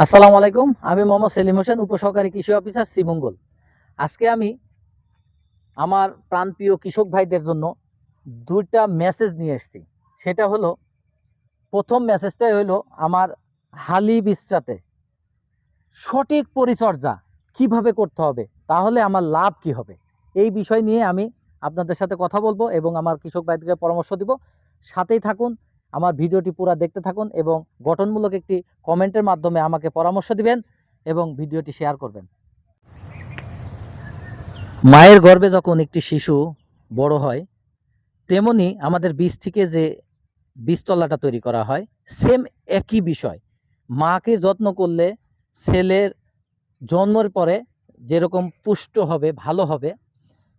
আসসালামু আলাইকুম, আমি মোহাম্মদ সেলিম হোসেন, উপসহকারী কৃষি অফিসার শ্রীমঙ্গল আজকে আমি আমার প্রাণপ্রিয় কৃষক ভাইদের জন্য দুইটা মেসেজ নিয়ে এসেছি। সেটা হলো, প্রথম মেসেজটাই হলো আমার হালি বিস্তাতে সঠিক পরিচর্যা কীভাবে করতে হবে, তাহলে আমার লাভ কি হবে? এই বিষয় নিয়ে আমি আপনাদের সাথে কথা বলব এবং আমার কৃষক ভাইদেরকে পরামর্শ দিব। সাথেই থাকুন আমার ভিডিওটি পুরো দেখতে থাকুন এবং গঠনমূলক একটি কমেন্টের মাধ্যমে আমাকে পরামর্শ দিবেন এবং ভিডিওটি শেয়ার করবেন। মায়ের গর্ভে যখন একটি শিশু বড় হয়, তেমনি আমাদের বীজ থেকে যে বীজতলাটা তৈরি করা হয় সেম একই বিষয়। মাকে যত্ন করলে ছেলের জন্মের পরে যেরকম পুষ্ট হবে, ভালো হবে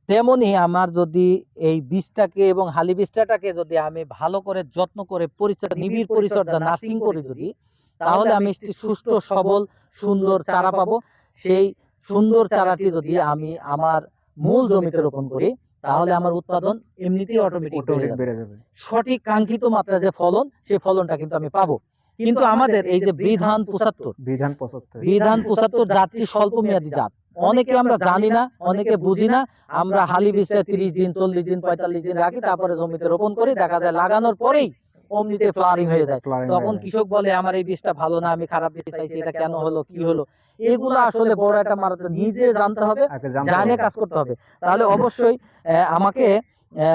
তেমনি আমার যদি এই বীজটাকে এবং হালি বীজটাকে যদি আমি ভালো করে যত্ন করে পরিচর্যা নিবিড় পরিচর্যা নার্সিং করি যদি তাহলে আমি একটি সুস্থ সবল সুন্দর চারা পাবো। সেই সুন্দর চারাটি যদি আমি আমার মূল জমিতে রোপণ করি তাহলে আমার উৎপাদন এমনিতেই অটোমেটিক বেড়ে যাবে। সঠিক কাঙ্ক্ষিত মাত্রা যে ফলন সেই ফলনটা কিন্তু আমি পাবো। কিন্তু আমাদের এই যে বিধান পঁচাত্তর বিধান পঁচাত্তর বিধান পঁচাত্তর জাতটি স্বল্প মেয়াদী জাত। অনেকে আমরা জানি না অনেকে বুঝি না আমরা হালি বীজটা তিরিশ দিন চল্লিশ দিন পঁয়তাল্লিশ দিন রাখি তারপরে জমিতে রোপণ করি দেখা যায় লাগানোর পরেই অমনিতে ফ্লাওয়ারিং হয়ে যায়। তখন কৃষক বলে আমার এই বীজটা ভালো না আমি খারাপ বীজ চাইছি এটা কেন হলো কি হলো? এগুলো আসলে বড় একটা মারাত্মক নিজে জানতে হবে জানে কাজ করতে হবে। তাহলে অবশ্যই আমাকে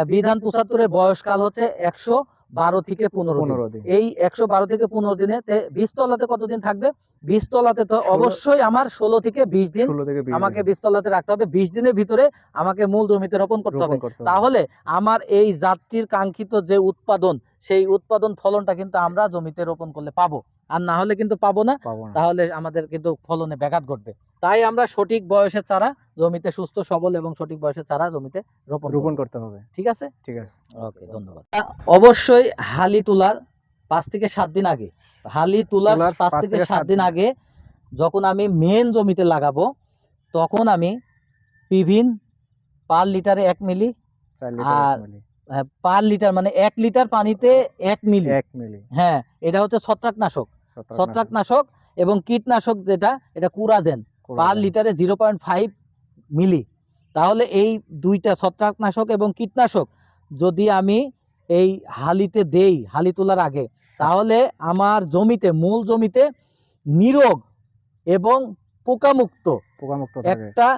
বিধান পঁচাত্তরের বয়সকাল হচ্ছে একশো বারো থেকে পনেরো দিন। এই একশো বারো থেকে পনেরো দিনে বীজতলাতে কতদিন থাকবে? বীজতলাতে তো অবশ্যই আমার ষোলো থেকে বিশ দিন আমাকে বীজতলাতে রাখতে হবে। বিশ দিনের ভিতরে আমাকে মূল জমিতে রোপণ করতে হবে। রোপণ করতে হবে। তাহলে আমার এই জাতটির কাঙ্ক্ষিত যে উৎপাদন সেই উৎপাদন ফলনটা কিন্তু আমরা জমিতে রোপণ করলে পাবো। আর না হলে কিন্তু পাবো না। তাহলে আমাদের কিন্তু ফলনে ব্যাঘাত ঘটবে। তাই আমরা সঠিক বয়সের চারা জমিতে সুস্থ সবল এবং সঠিক বয়সের চারা জমিতে রোপণ রোপণ করতে হবে। ঠিক আছে? ঠিক আছে। ওকে ধন্যবাদ। অবশ্যই হালি তোলার পাঁচ থেকে সাত দিন আগে। হালি তোলার পাঁচ থেকে সাত দিন আগে যখন আমি মেন জমিতে লাগাবো তখন আমি পিভিন পার লিটারে এক মিলি আর পার লিটার মানে এক লিটার পানিতে এক মিলি। এক মিলি। হ্যাঁ এটা হচ্ছে ছত্রাকনাশক। ছত্রাকনাশক। এবং কীটনাশক যেটা এটা কুরাজেন। পার লিটারে জিরো পয়েন্ট ফাইভ মিলি। তাহলে এই দুইটা ছত্রাকনাশক এবং কীটনাশক যদি আমি এই হালিতে দেই হালি তোলার আগে তাহলে আমার জমিতে মূল জমিতে নিরোগ এবং পোকামুক্ত পোকামুক্ত একটা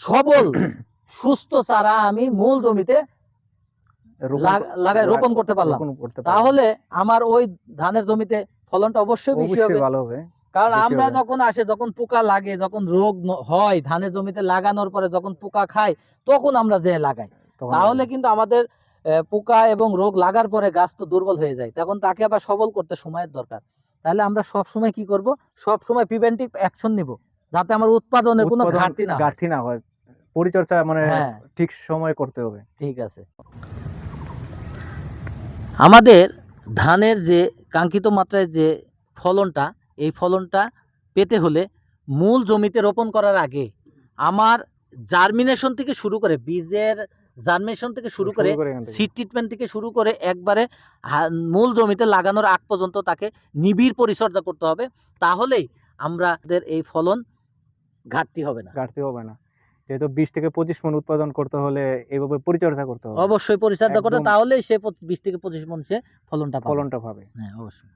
সবল সুস্থ চারা আমি মূল জমিতে লাগাই রোপণ করতে পারলাম। তাহলে আমার ওই ধানের জমিতে ফলনটা অবশ্যই বেশি হবে। ভালো হবে। কারণ আমরা যখন আসে যখন পোকা লাগে যখন রোগ হয় ধানের জমিতে লাগানোর পরে যখন পোকা খায় তখন আমরা যে লাগাই। তাহলে কিন্তু আমাদের পোকা এবং রোগ লাগার পরে গাছ তো দুর্বল হয়ে যায়। তখন তাকে আবার সবল করতে সময়ের দরকার। তাহলে আমরা সব সময় কি করব? সব সময় প্রিভেন্টিভ অ্যাকশন নিব। যাতে আমার উৎপাদনের কোনো ঘাটতি না ঘাটতি না হয়। পরিচর্যা মানে হ্যাঁ। ঠিক সময় করতে হবে। ঠিক আছে। আমাদের ধানের যে কাঙ্ক্ষিত মাত্রায় যে ফলনটা এই ফলনটা পেতে হলে মূল জমিতে রোপণ করার আগে আমার জার্মিনেশন থেকে শুরু করে বীজের জার্মিনেশন থেকে শুরু করে সিড ট্রিটমেন্ট থেকে। শুরু করে একবারে মূল জমিতে লাগানোর আগ পর্যন্ত তাকে নিবিড় পরিচর্যা করতে হবে তাহলেই আমাদের এই ফলন ঘাটতি হবে না। ঘাটতি হবে না। যেহেতু বিশ থেকে পঁচিশ মন উৎপাদন করতে হলে এইভাবে পরিচর্যা করতে হবে। অবশ্যই পরিচর্যা করতে। তাহলেই সে বিশ থেকে পঁচিশ মন সে ফলনটা ফলনটা পাবে। হ্যাঁ অবশ্যই।